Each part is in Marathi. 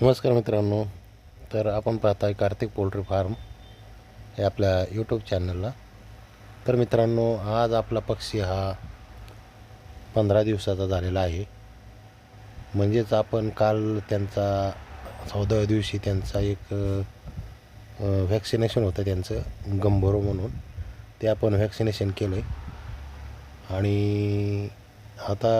नमस्कार मित्रांनो. तर आपण पाहताय कार्तिक पोल्ट्री फार्म हे आपल्या यूट्यूब चॅनलला तर मित्रांनो आज आपला पक्षी हा पंधरा दिवसाचा झालेला आहे. म्हणजेच आपण काल त्यांचा चौदाव्या दिवशी त्यांचा एक व्हॅक्सिनेशन होतं त्यांचं गंभोरो म्हणून. ते आपण व्हॅक्सिनेशन केलं आहे आणि आता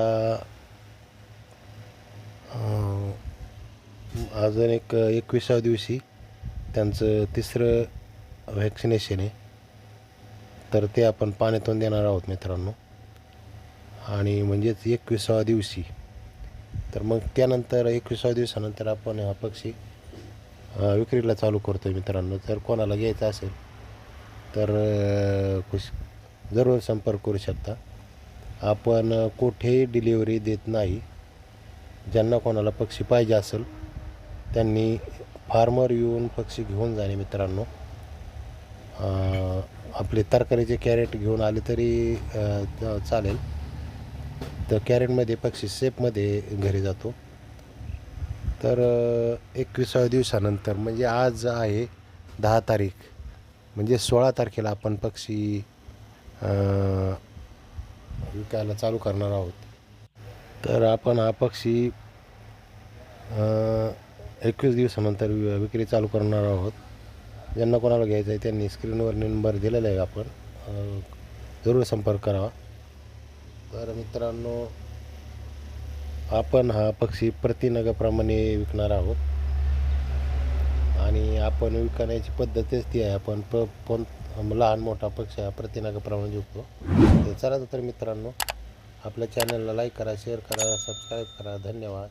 अजून एक एकविसाव्या दिवशी त्यांचं तिसरं व्हॅक्सिनेशन आहे. तर ते आपण पाण्यातून देणार आहोत मित्रांनो. आणि म्हणजेच एकविसाव्या दिवशी. तर मग त्यानंतर एकविसाव्या दिवसानंतर आपण हा पक्षी विक्रीला चालू करतो आहे मित्रांनो. जर कोणाला घ्यायचं असेल तर कुश खुश जरूर संपर्क करू शकता. आपण कुठेही डिलिव्हरी देत नाही. ज्यांना कोणाला पक्षी पाहिजे असेल त्यांनी फार्मर येऊन पक्षी घेऊन जाणे मित्रांनो. आपले तरकारीचे कॅरेट घेऊन आले तरी चालेल. तर कॅरेटमध्ये पक्षी सेफमध्ये घरी जातो. तर एकविसाव्या दिवसानंतर म्हणजे आज आहे दहा तारीख. म्हणजे सोळा तारखेला आपण पक्षी विकायला चालू करणार आहोत. तर आपण हा पक्षी एकवीस दिवसानंतर वि- विक्री चालू करणार आहोत. ज्यांना कोणाला घ्यायचं आहे त्यांनी स्क्रीनवर नंबर दिलेला आहे आपण. जरूर संपर्क करावा. तर मित्रांनो आपण हा पक्षी प्रतिनगाप्रमाणे विकणार आहोत. आणि आपण विकण्याची पद्धतच ती आहे. आपण प कोण लहान मोठा पक्षी हा प्रतिनगाप्रमाणे विकतो. तर चला तर मित्रांनो आपल्या चॅनलला लाईक करा शेअर करा सबस्क्राईब करा. धन्यवाद.